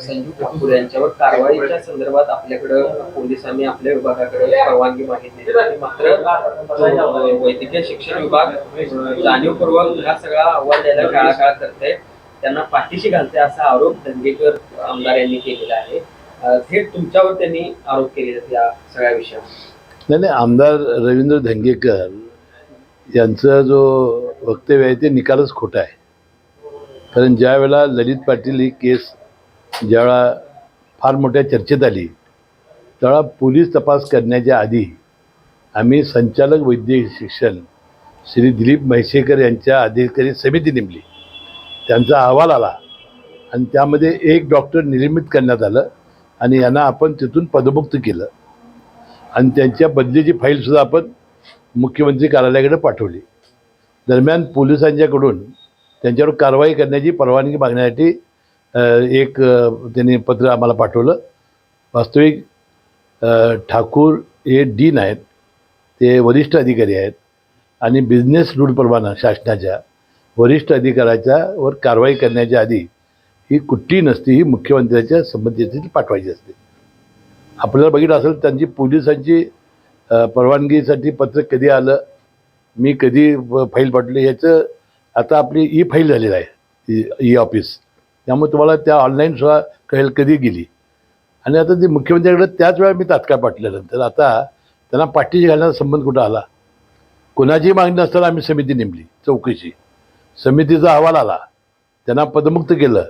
संजू ठाकूर यांच्यावर कारवाईच्या संदर्भात आपल्याकडं पोलिसांनी आपल्या विभागाकडे परवानगी मागितली. मात्र वैद्यकीय शिक्षण विभाग जाणीवपूर्वक हा सगळा अहवाल द्यायला काळाकाळ करते त्यांना पाठीशी घालते असा आरोप धंगेकर आमदार यांनी केलेला आहे. थेट तुमच्यावर त्यांनी आरोप केलेले या सगळ्या विषयावर. नाही नाही आमदार रवींद्र धंगेकर यांचा जो वक्तव्य आहे ते निकालच खोटा आहे. कारण ज्यावेळेला ललित पाटील ही केस ज्यावेळा फार मोठ्या चर्चेत आली त्यावेळा पोलीस तपास करण्याच्या आधी आम्ही संचालक वैद्यकीय शिक्षण श्री दिलीप म्हैसेकर यांच्या अधिकारी समिती नेमली. त्यांचा अहवाल आला आणि त्यामध्ये एक डॉक्टर निलंबित करण्यात आलं आणि यांना आपण तिथून पदमुक्त केलं. आणि त्यांच्या बदलीची फाईलसुद्धा आपण मुख्यमंत्री कार्यालयाकडे पाठवली. दरम्यान पोलिसांच्याकडून त्यांच्यावर कारवाई करण्याची परवानगी मागण्यासाठी एक त्यांनी पत्र आम्हाला पाठवलं. वास्तविक ठाकूर हे डीन आहेत. ते वरिष्ठ अधिकारी आहेत. आणि बिझनेस रूलप्रमाणे शासनाच्या वरिष्ठ अधिकाऱ्याच्या वर कारवाई करण्याच्या आधी ही कुठली नसती ही मुख्यमंत्र्याच्या संमतीसाठी पाठवायची असते. आपल्याला बघितलं असेल त्यांची पोलिसांची परवानगीसाठी पत्र कधी आलं मी कधी फाईल पाठवली याचं आता आपली ई फाईल झालेलं आहे ई ई ऑफिस. त्यामुळे तुम्हाला त्या ऑनलाईन सुद्धा कळेल कधी गेली. आणि आता ते मुख्यमंत्र्यांकडे त्याच वेळा मी तात्काळ पाठवल्यानंतर आता त्यांना पाठीशी घालण्याचा संबंध कुठं आला? कोणाची मागणी नसताना आम्ही समिती नेमली चौकशी. समितीचा अहवाल आला. त्यांना पदमुक्त केलं.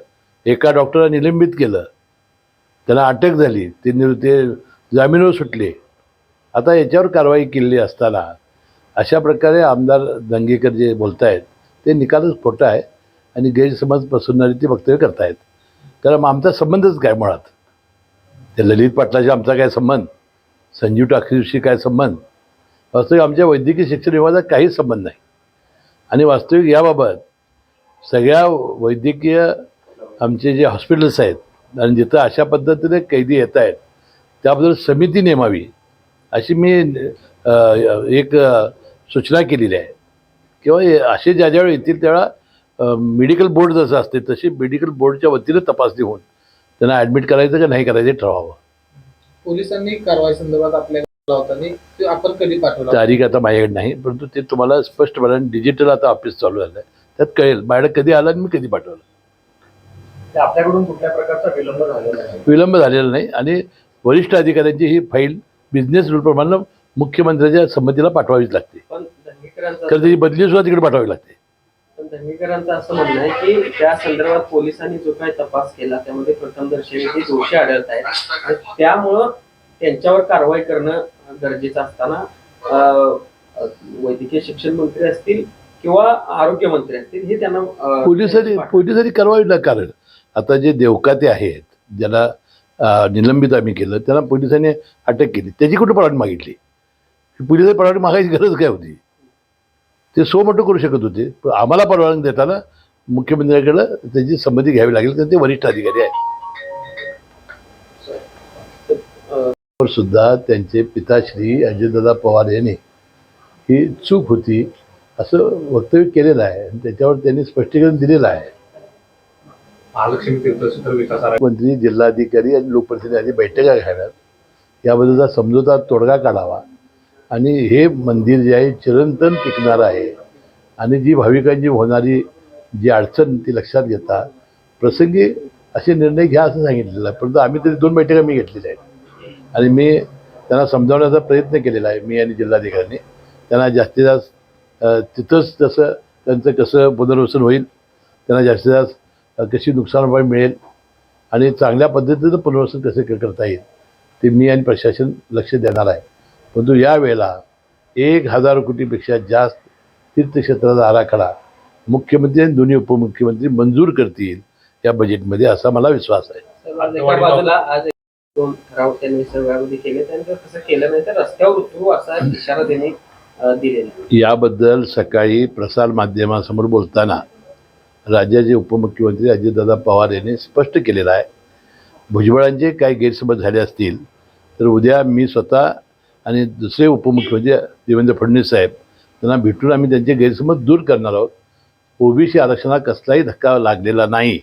एका डॉक्टरला निलंबित केलं. त्यांना अटक झाली. ते निर ते जामीनवर सुटले. आता याच्यावर कारवाई केलेली असताना अशा प्रकारे आमदार दंगेकर जे बोलत आहेत ते निकालच खोटं आहे आणि गैरसमज पसरणारी ती वक्तव्य करतायत. कारण आमचा संबंधच काय मुळात? ते ललित पाटलाशी आमचा काय संबंध? संजीव टाकरीशी काय संबंध? वास्तविक आमच्या वैद्यकीय शिक्षण विभागाचा काहीच संबंध नाही. आणि वास्तविक याबाबत सगळ्या वैद्यकीय आमचे जे हॉस्पिटल्स आहेत आणि जिथं अशा पद्धतीने कैदी येत आहेत त्याबद्दल समिती नेमावी अशी मी एक सूचना केलेली आहे. किंवा असे ज्या ज्यावेळी येतील त्यावेळा मेडिकल बोर्ड जसं असते तशी मेडिकल बोर्डच्या वतीनं तपासणी होऊन त्यांना ॲडमिट करायचं का नाही करायचं ठरवावं. पोलिसांनी कारवाई संदर्भात आपल्याला होताना ते आपण कधी पाठवला? तारीख आता माझ्याकडे नाही परंतु ते तुम्हाला स्पष्टपणे डिजिटल आता ऑफिस चालू झालं आहे त्यात कळेल माझ्याकडे कधी आलं आणि मी कधी पाठवलं. ते आपल्याकडून कुठल्या प्रकारचा विलंब झालेला आहे विलंब झालेला नाही आणि वरिष्ठ अधिकाऱ्यांची ही फाईल बिझनेस रूलप्रमाणे मुख्यमंत्र्याच्या संमतीला पाठवावीच लागते. त्याची बदली सुद्धा तिकडे पाठवावी लागते. पण असं म्हणणं आहे की त्या संदर्भात पोलिसांनी जो काही तपास केला त्यामध्ये प्रथमदर्शनी दोषी आढळत आहेत. आणि त्यामुळं त्यांच्यावर कारवाई करणं गरजेचं असताना अं, वैद्यकीय शिक्षण मंत्री असतील किंवा आरोग्य मंत्री असतील हे त्यांना अं, पोलिसांनी पोलिसांनी कारवाई न कारण आता जे देवकाते आहेत ज्याला अं, निलंबित आम्ही केलं त्यांना पोलिसांनी अटक केली. त्याची कुठं परवानगी मागितली? पोलिसांनी परवानगी मागायची गरज काय होती? ते सो मोठं करू शकत होते. पण आम्हाला परवानगी देताना मुख्यमंत्र्याकडं त्याची संमती घ्यावी लागेल कारण ते वरिष्ठ अधिकारी आहेत. सुद्धा त्यांचे पिताश्री अजितदादा पवार यांनी ही चूक होती असं वक्तव्य केलेलं आहे त्याच्यावर त्यांनी स्पष्टीकरण दिलेलं आहे. मंत्री जिल्हाधिकारी आणि लोकप्रतिनिधी बैठका घ्याव्यात याबद्दलचा समजोता तोडगा काढावा. आणि हे मंदिर जे आहे चिरंतन टिकणार आहे. आणि जी भाविकांची होणारी जी अडचण ती लक्षात घेता. प्रसंगी असे निर्णय घ्या असं सांगितलेलं. आहे परंतु आम्ही तरी दोन बैठका मी घेतलेल्या आहेत. आणि मी त्यांना समजावण्याचा प्रयत्न केलेला आहे मी आणि जिल्हाधिकाऱ्यांनी. त्यांना जास्तीत जास्त तिथंच तसं त्यांचं कसं पुनर्वसन होईल त्यांना जास्तीत जास्त कशी नुकसान भरपाई मिळेल आणि चांगल्या पद्धतीचं पुनर्वसन कसं करता येईल ते मी आणि प्रशासन लक्ष देणार आहे. परंतु यावेळेला एक हजार कोटीपेक्षा जास्त तीर्थक्षेत्राचा आराखडा मुख्यमंत्री आणि दोन्ही उपमुख्यमंत्री मंजूर करतील या बजेटमध्ये असा मला विश्वास आहे. आज एका बाजूला आज एक दोन ठराव त्यांनी सगळ्यामध्ये केले. त्यांचं तसं केलं नाही तर रस्त्यावर उतरू असा इशारा त्यांनी अं, दिलेला आहे. याबद्दल सकाळी प्रसार माध्यमासमोर बोलताना राज्याचे उपमुख्यमंत्री अजितदादा पवार यांनी स्पष्ट केलेलं आहे. भुजबळांचे काही गैरसमज झाले असतील तर उद्या मी स्वतः आणि दुसरे उपमुख्यमंत्री देवेंद्र फडणवीस साहेब त्यांना भेटून आम्ही त्यांचे गैरसमज दूर करणार आहोत. ओबीसी आरक्षणाला कसलाही धक्का लागलेला नाही.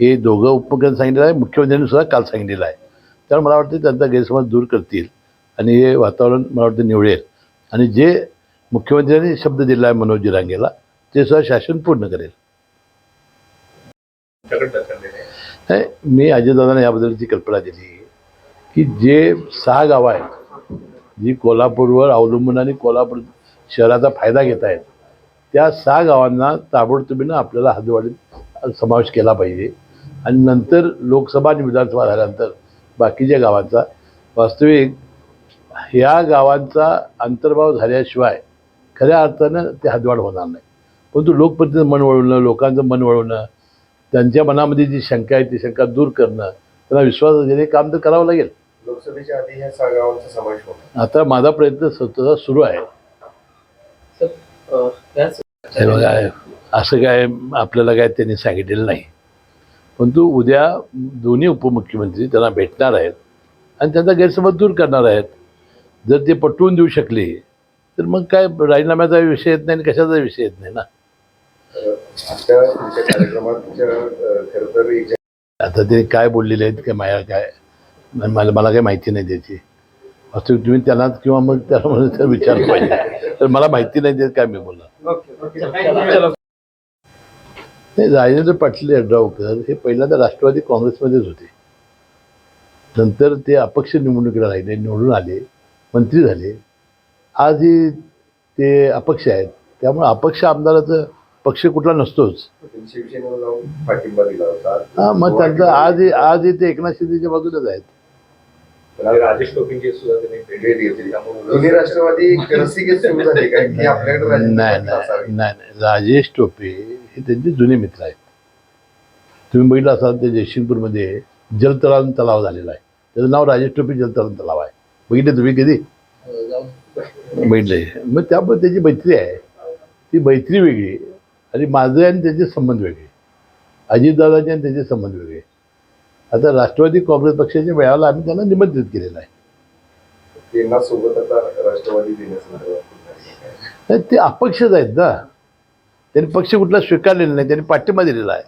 हे दोघं उपमुख्यमंत्री सांगितलेलं आहे मुख्यमंत्र्यांनी सुद्धा काल सांगितलेलं आहे. तर मला वाटतं त्यांचा गैरसमज दूर करतील आणि हे वातावरण मला वाटतं निवडेल आणि जे मुख्यमंत्र्यांनी शब्द दिला आहे मनोज जिरांगेला ते सुद्धा शासन पूर्ण करेल. नाही, मी अजयदादांना याबद्दलची कल्पना दिली की जे सहा गावं आहेत जी कोल्हापूरवर अवलंबून आणि कोल्हापूर शहराचा फायदा घेत आहेत त्या सहा गावांना ताबडतोबीनं आपल्याला हद्दवाढीत समावेश केला पाहिजे. आणि नंतर लोकसभा आणि विधानसभा झाल्यानंतर बाकीच्या गावांचा. वास्तविक ह्या गावांचा अंतर्भाव झाल्याशिवाय खऱ्या अर्थानं ते हद्दवाढ होणार नाही. परंतु लोकप्रतिनिधी मन वळवणं लोकांचं मन वळवणं त्यांच्या मनामध्ये जी शंका आहे ती शंका दूर करणं त्यांना विश्वास देणे काम तर करावं लागेल. लोकसभेच्या आधी ह्या सहा गावांचा समावेश होता. आता माझा प्रयत्न स्वतःचा सुरू आहे. अं, त्याच हे बघा असं काय आपल्याला काय त्यांनी सांगितलेलं नाही. परंतु उद्या दोन्ही उपमुख्यमंत्री त्यांना भेटणार आहेत आणि त्यांचा गैरसमज दूर करणार आहेत. जर ते पटवून देऊ शकले तर मग काय राजीनाम्याचा विषय येत नाही आणि कशाचा विषय येत नाही ना? आता तुमच्या खरं तर आता ते काय बोललेले आहेत काय माया काय मला मला काही माहिती नाही त्याची. वास्तविक तुम्ही त्यांना किंवा मग त्याला म्हणून त्याला विचारलं पाहिजे. तर मला माहिती नाही देत काय मी बोलला चलो. नाही राजेंद्र पाटील यड्रावकर हे पहिल्यांदा राष्ट्रवादी काँग्रेसमध्येच होते. नंतर ते अपक्ष निवडणुकीला राहिले निवडून आले मंत्री झाले. आजही ते अपक्ष आहेत. त्यामुळे अपक्ष आमदाराचं पक्ष कुठला नसतोच. हा मग त्यांचं आजही आजही ते एकनाथ शिंदेच्या बाजूलाच आहेत. म्हणजे राजेश टोपींची सुद्धा त्यांनी भेट दोन्ही राष्ट्रवादी सुरू झाली काय की? आपल्याकडे नाही नाही. राजेश टोपे हे त्यांचे जुने मित्र आहेत. तुम्ही बघितलं असाल ते जयसिंगपूरमध्ये जलतलाव तलाव झालेला आहे. त्याचं नाव राजेश टोपे जलतलाव तलाव आहे. बघितले तुम्ही कधी? बघितले मग त्यामुळे त्याची मैत्री आहे. ती मैत्री वेगळी आणि माझे आणि त्याचे संबंध वेगळे अजितदादाचे आणि त्याचे संबंध वेगळे आता राष्ट्रवादी काँग्रेस पक्षाच्या वेळाला आम्ही त्यांना निमंत्रित केलेलं आहे. त्यांना सोबत आता राष्ट्रवादी नाही ते अपक्षच आहेत ना. त्यांनी पक्ष कुठला स्वीकारलेला नाही त्यांनी पाठिंबा दिलेला आहे.